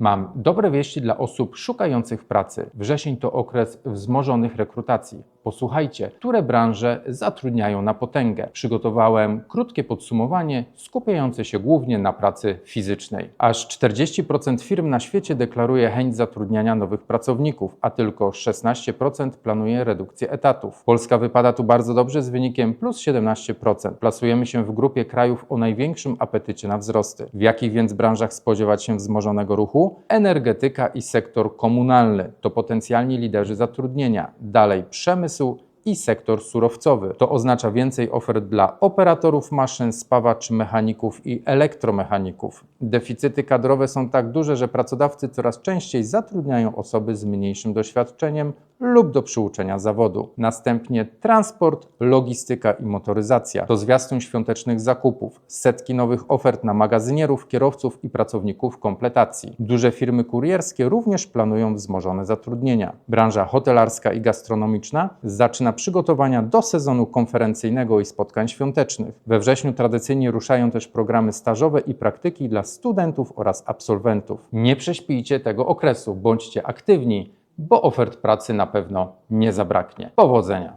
Mam dobre wieści dla osób szukających pracy. Wrzesień to okres wzmożonych rekrutacji. Posłuchajcie, które branże zatrudniają na potęgę. Przygotowałem krótkie podsumowanie skupiające się głównie na pracy fizycznej. Aż 40% firm na świecie deklaruje chęć zatrudniania nowych pracowników, a tylko 16% planuje redukcję etatów. Polska wypada tu bardzo dobrze z wynikiem plus 17%. Plasujemy się w grupie krajów o największym apetycie na wzrosty. W jakich więc branżach spodziewać się wzmożonego ruchu? Energetyka i sektor komunalny to potencjalni liderzy zatrudnienia. Dalej przemysł i sektor surowcowy. To oznacza więcej ofert dla operatorów maszyn, spawaczy, mechaników i elektromechaników. Deficyty kadrowe są tak duże, że pracodawcy coraz częściej zatrudniają osoby z mniejszym doświadczeniem lub do przyuczenia zawodu. Następnie transport, logistyka i motoryzacja. To zwiastun świątecznych zakupów, setki nowych ofert na magazynierów, kierowców i pracowników kompletacji. Duże firmy kurierskie również planują wzmożone zatrudnienia. Branża hotelarska i gastronomiczna zaczyna przygotowania do sezonu konferencyjnego i spotkań świątecznych. We wrześniu tradycyjnie ruszają też programy stażowe i praktyki dla studentów oraz absolwentów. Nie prześpijcie tego okresu, bądźcie aktywni, bo ofert pracy na pewno nie zabraknie. Powodzenia!